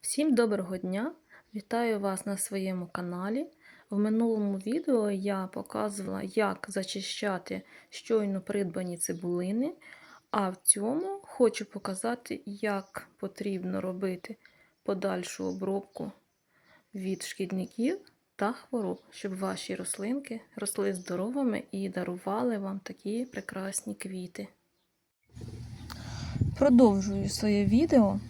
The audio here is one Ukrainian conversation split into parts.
Всім доброго дня! Вітаю вас на своєму каналі. В минулому відео я показувала, як зачищати щойно придбані цибулини, а в цьому хочу показати, як потрібно робити подальшу обробку від шкідників та хвороб, щоб ваші рослинки росли здоровими і дарували вам такі прекрасні квіти. Продовжую своє відео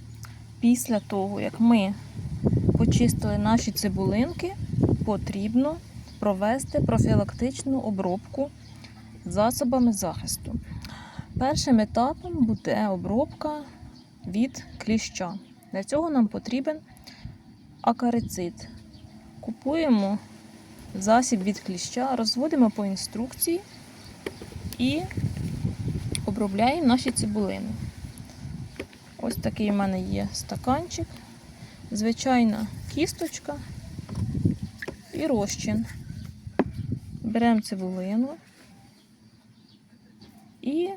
після того, як ми почистили наші цибулинки, потрібно провести профілактичну обробку засобами захисту. Першим етапом буде обробка від кліща. Для цього нам потрібен акарицид. Купуємо засіб від кліща, розводимо по інструкції і обробляємо наші цибулини. Ось такий в мене є стаканчик, звичайна кісточка і розчин. Беремо цибулину і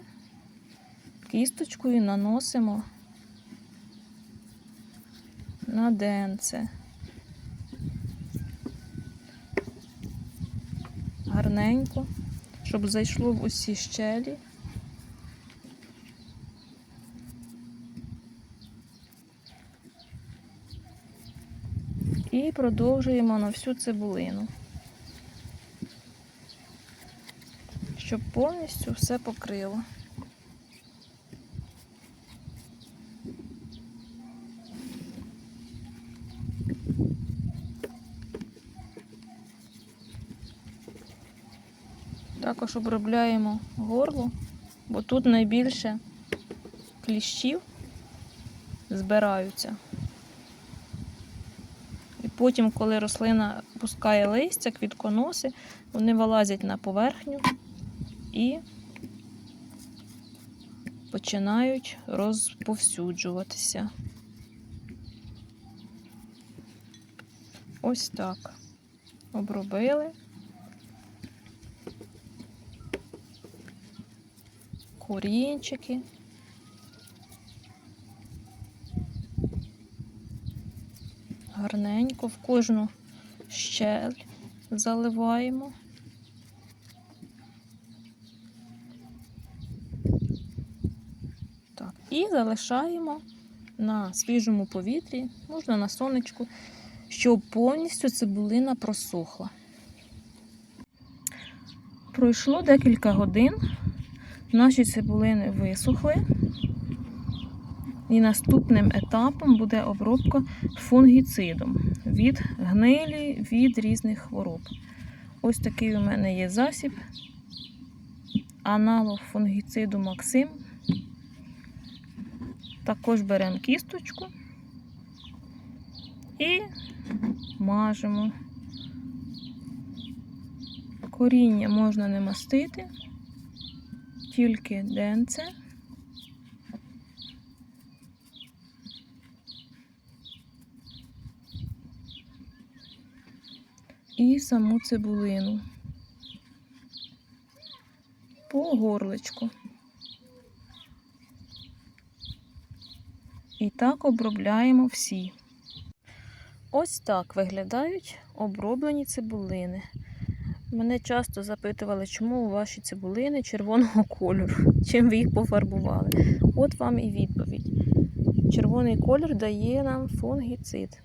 кісточкою наносимо на денце. Гарненько, щоб зайшло в усі щелі. І продовжуємо на всю цибулину, щоб повністю все покрило. Також обробляємо горло, бо тут найбільше кліщів збираються. Потім, коли рослина пускає листя, квітконоси, вони вилазять на поверхню і починають розповсюджуватися. Ось так. Обробили. Корінчики. Гарненько в кожну щель заливаємо. Так, І залишаємо на свіжому повітрі, можна на сонечку, щоб повністю цибулина просохла. Пройшло декілька годин, наші цибулини висохли. І наступним етапом буде обробка фунгіцидом від гнилі, від різних хвороб. Ось такий у мене є засіб, аналог фунгіциду Максим. Також беремо кісточку і мажемо. Коріння можна не мастити, тільки денце. І саму цибулину по горличку. І так обробляємо всі. Ось так виглядають оброблені цибулини. Мене часто запитували, чому у ваші цибулини червоного кольору, чим ви їх пофарбували. От вам і відповідь. Червоний колір дає нам фунгіцид,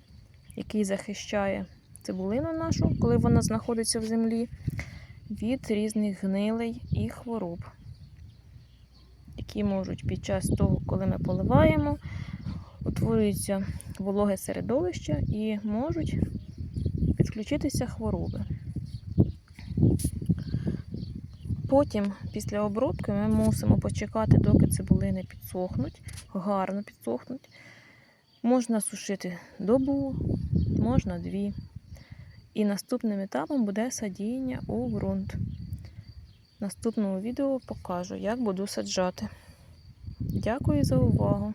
який захищає цибулину нашу, коли вона знаходиться в землі, від різних гнилей і хвороб, які можуть під час того, коли ми поливаємо, утворюється вологе середовище і можуть підключитися хвороби. Потім, після обробки, ми мусимо почекати, доки цибулини підсохнуть, гарно підсохнуть. Можна сушити добу, можна дві. І наступним етапом буде садіння у ґрунт. В наступному відео покажу, як буду саджати. Дякую за увагу!